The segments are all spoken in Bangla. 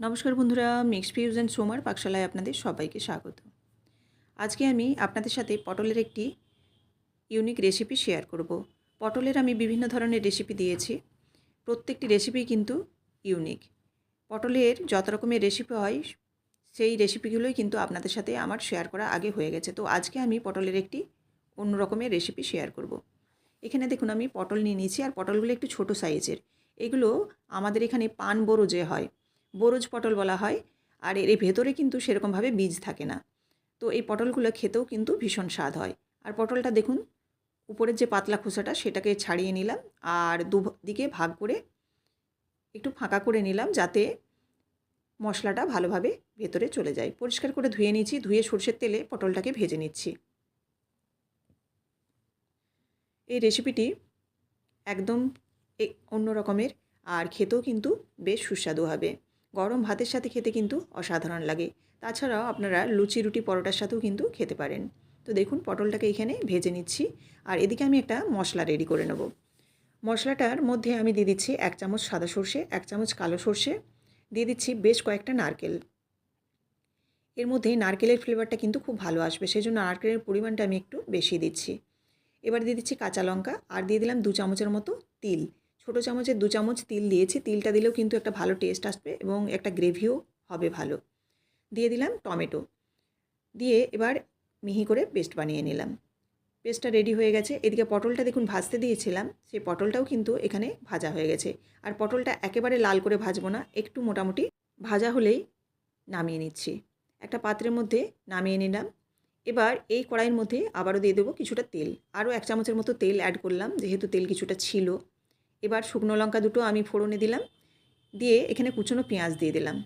নমস্কার বন্ধুরা মিক্স ভিউজ অ্যান্ড সোমার পাকশালায় আপনাদের সবাইকে স্বাগত। আজকে আমি আপনাদের সাথে পটলের একটি ইউনিক রেসিপি শেয়ার করব। পটলের আমি বিভিন্ন ধরনের রেসিপি দিয়েছি। প্রত্যেকটি রেসিপি কিন্তু ইউনিক পটলের যত রকমের রেসিপি হয়, সেই রেসিপিগুলোই কিন্তু আপনাদের সাথে আমার শেয়ার করা আগে হয়ে গেছে। তো আজকে আমি পটলের একটি অন্য রকমের রেসিপি শেয়ার করব। এখানে দেখুন, আমি পটল নিয়ে নিয়েছি। আর পটলগুলো একটু ছোট সাইজের এগুলো আমাদের এখানে পান বড়ো যে হয় বোরজ পটল বলা হয়, আর এর ভেতরে কিন্তু সেরকমভাবে বীজ থাকে না। তো এই পটলগুলো খেতেও কিন্তু ভীষণ স্বাদ হয়। আর পটলটা দেখুন, উপরের যে পাতলা খোসাটা সেটাকে ছাড়িয়ে নিলাম, আর দুদিকে ভাগ করে একটু ফাঁকা করে নিলাম যাতে মশলাটা ভালোভাবে ভেতরে চলে যায়। পরিষ্কার করে ধুয়ে নিচ্ছি ধুয়ে সর্ষের তেলে পটলটাকে ভেজে নিচ্ছি। এই রেসিপিটি একদম অন্য রকমের, আর খেতেও কিন্তু বেশ সুস্বাদু হবে। গরম ভাতের সাথে খেতে কিন্তু অসাধারণ লাগে। তাছাড়াও আপনারা লুচি, রুটি, পরোটার সাথেও কিন্তু খেতে পারেন। তো দেখুন, পটলটাকে এখানে ভেজে নিচ্ছি। আর এদিকে আমি একটা মশলা রেডি করে নেব। মশলাটার মধ্যে আমি দিয়ে দিচ্ছি এক চামচ সাদা সর্ষে, এক চামচ কালো সর্ষে, দিয়ে দিচ্ছি বেশ কয়েকটা নারকেল। এর মধ্যে নারকেলের ফ্লেভারটা কিন্তু খুব ভালো আসবে সেই জন্য নারকেলের পরিমাণটা আমি একটু বেশি দিচ্ছি। এবার দিয়ে দিচ্ছি কাঁচা লঙ্কা, আর দিয়ে দিলাম দু চামচের মতো তিল। ছোটো চামচের দু চামচ তিল দিয়েছি। তিলটা দিলেও কিন্তু একটা ভালো টেস্ট আসবে এবং একটা গ্রেভিও হবে ভালো। দিয়ে দিলাম টমেটো। দিয়ে এবার মিহি করে পেস্ট বানিয়ে নিলাম। পেস্টটা রেডি হয়ে গেছে। এদিকে পটলটা দেখুন ভাজতে দিয়েছিলাম। সেই পটলটাও কিন্তু এখানে ভাজা হয়ে গেছে। আর পটলটা একেবারে লাল করে ভাজবো না, একটু মোটামুটি ভাজা হলেই নামিয়ে নিচ্ছি। একটা পাত্রের মধ্যে নামিয়ে নিলাম। এবার এই কড়াইয়ের মধ্যে আবারও দিয়ে দেবো কিছুটা তেল। আরও এক চামচের মতো তেল অ্যাড করলাম, যেহেতু তেল কিছুটা ছিল। এবার শুকনো লঙ্কা দুটো আমি ফোড়নে দিলাম। দিয়ে এখানে কুচনো পেঁয়াজ দিয়ে দিলাম।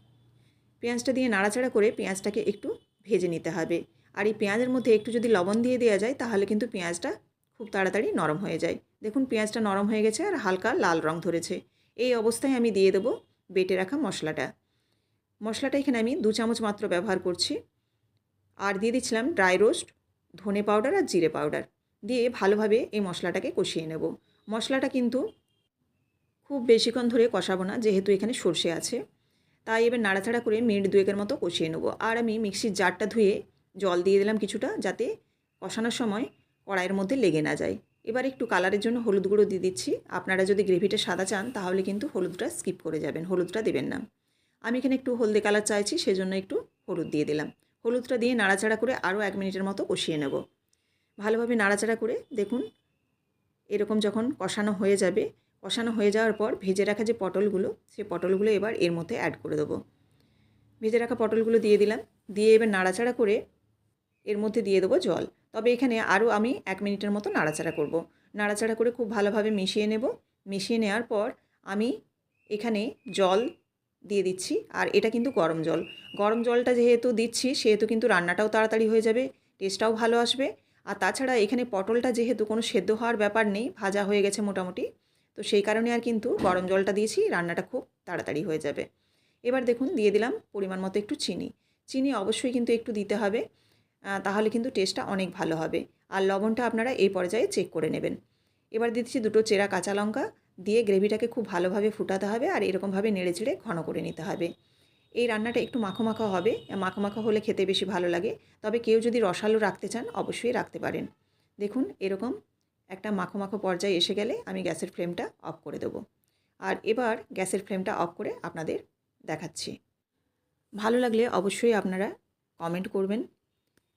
পেঁয়াজটা দিয়ে নাড়াচাড়া করে পেঁয়াজটাকে একটু ভেজে নিতে হবে। আর এই পেঁয়াজের মধ্যে একটু যদি লবণ দিয়ে দেওয়া যায়, তাহলে কিন্তু পেঁয়াজটা খুব তাড়াতাড়ি নরম হয়ে যায়। দেখুন, পেঁয়াজটা নরম হয়ে গেছে আর হালকা লাল রং ধরেছে। এই অবস্থায় আমি দিয়ে দেবো বেটে রাখা মশলাটা। মশলাটা এখানে আমি দু চামচ মাত্র ব্যবহার করছি। আর দিয়ে দিচ্ছিলাম ড্রাই রোস্ট, ধনে পাউডার আর জিরে পাউডার। দিয়ে ভালোভাবে এই মশলাটাকে কষিয়ে নেব। মশলাটা কিন্তু খুব বেশিক্ষণ ধরে কষাবো না, যেহেতু এখানে সর্ষে আছে। তাই এবার নাড়াচাড়া করে মিনিট দুয়েকের মতো কষিয়ে নেব। আর আমি মিক্সির জারটা ধুয়ে জল দিয়ে দিলাম কিছুটা, যাতে কষানোর সময় কড়াইয়ের মধ্যে লেগে না যায়। এবার একটু কালারের জন্য হলুদ গুঁড়ো দিয়ে দিচ্ছি। আপনারা যদি গ্রেভিটা সাদা চান, তাহলে কিন্তু হলুদটা স্কিপ করে যাবেন, হলুদটা দেবেন না। আমি এখানে একটু হলদে কালার চাইছি, সেজন্য একটু হলুদ দিয়ে দিলাম। হলুদটা দিয়ে নাড়াচাড়া করে আরও এক মিনিটের মতো কষিয়ে নেব। ভালোভাবে নাড়াচাড়া করে দেখুন, এরকম যখন কষানো হয়ে যাবে কষানো হয়ে যাওয়ার পর ভেজে রাখা যে পটলগুলো, সেই পটলগুলো এবার এর মধ্যে অ্যাড করে দেবো। ভেজে রাখা পটলগুলো দিয়ে দিলাম। দিয়ে এবার নাড়াচাড়া করে এর মধ্যে দিয়ে দেবো জল। তবে এখানে আরও আমি এক মিনিটের মতো নাড়াচাড়া করব। নাড়াচাড়া করে খুব ভালোভাবে মিশিয়ে নেব। মিশিয়ে নেওয়ার পর আমি এখানে জল দিয়ে দিচ্ছি, আর এটা কিন্তু গরম জল। গরম জলটা যেহেতু দিচ্ছি, সেহেতু কিন্তু রান্নাটাও তাড়াতাড়ি হয়ে যাবে টেস্টটাও ভালো আসবে। আর তাছাড়া এখানে পটলটা যেহেতু কোনো সেদ্ধ হওয়ার ব্যাপার নেই, ভাজা হয়ে গেছে মোটামুটি তো সেই কারণে আর কিন্তু গরম জলটা দিয়েছি, রান্নাটা খুব তাড়াতাড়ি হয়ে যাবে। এবার দেখুন, দিয়ে দিলাম পরিমাণ মতো একটু চিনি। চিনি অবশ্যই কিন্তু একটু দিতে হবে তাহলে কিন্তু টেস্টটা অনেক ভালো হবে। আর লবণটা আপনারা এই পর্যায়ে চেক করে নেবেন। এবার দিচ্ছি দুটো চেরা কাঁচা লঙ্কা, দিয়ে গ্রেভিটাকে খুব ভালোভাবে ফুটাতে হবে আর এরকমভাবে নেড়ে চেড়ে ঘন করে নিতে হবে। এই রান্নাটা একটু মাখো মাখো হবে, মাখো মাখো হলে খেতে বেশি ভালো লাগে। তবে কেউ যদি রসালো রাখতে চান, অবশ্যই রাখতে পারেন। দেখুন, এরকম একটা মাখো মাখো পর্যায়ে এসে গেলে আমি গ্যাসের ফ্লেমটা অফ করে দেবো। আর এবার গ্যাসের ফ্লেমটা অফ করে আপনাদের দেখাচ্ছি। ভালো লাগলে অবশ্যই আপনারা কমেন্ট করবেন।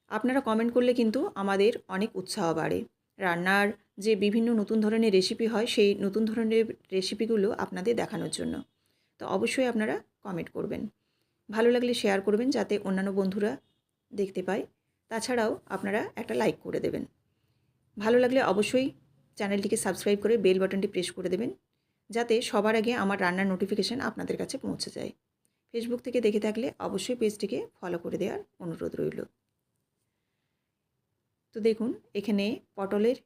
আপনারা কমেন্ট করলে কিন্তু আমাদের অনেক উৎসাহ বাড়ে। রান্নার যে বিভিন্ন নতুন ধরনের রেসিপি হয়, সেই নতুন ধরনের রেসিপিগুলো আপনাদের দেখানোর জন্য। তো অবশ্যই আপনারা কমেন্ট করবেন। ভালো লাগলে শেয়ার করবেন যাতে অন্যান্য বন্ধুরা দেখতে পায়। তাছাড়াও আপনারা একটা লাইক করে দেবেন। ভালো লাগলে অবশ্যই চ্যানেলটিকে সাবস্ক্রাইব করে বেল বাটনটি প্রেস করে দেবেন, যাতে সবার আগে আমার রান্নার নোটিফিকেশান আপনাদের কাছে পৌঁছে যায়। ফেসবুক থেকে দেখে থাকলে অবশ্যই পেজটিকে ফলো করে দেওয়ার অনুরোধ রইল। তো দেখুন, এখানে পটলের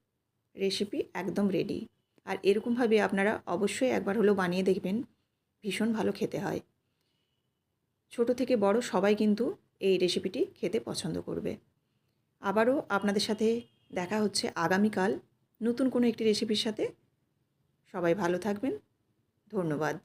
রেসিপি একদম রেডি আর এরকমভাবে আপনারা অবশ্যই একবার হলেও বানিয়ে দেখবেন, ভীষণ ভালো খেতে হয়। ছোট থেকে বড় সবাই কিন্তু এই রেসিপিটি খেতে পছন্দ করবে। আবারও আপনাদের সাথে দেখা হচ্ছে আগামীকাল নতুন কোনো একটি রেসিপির সাথে। সবাই ভালো থাকবেন। ধন্যবাদ।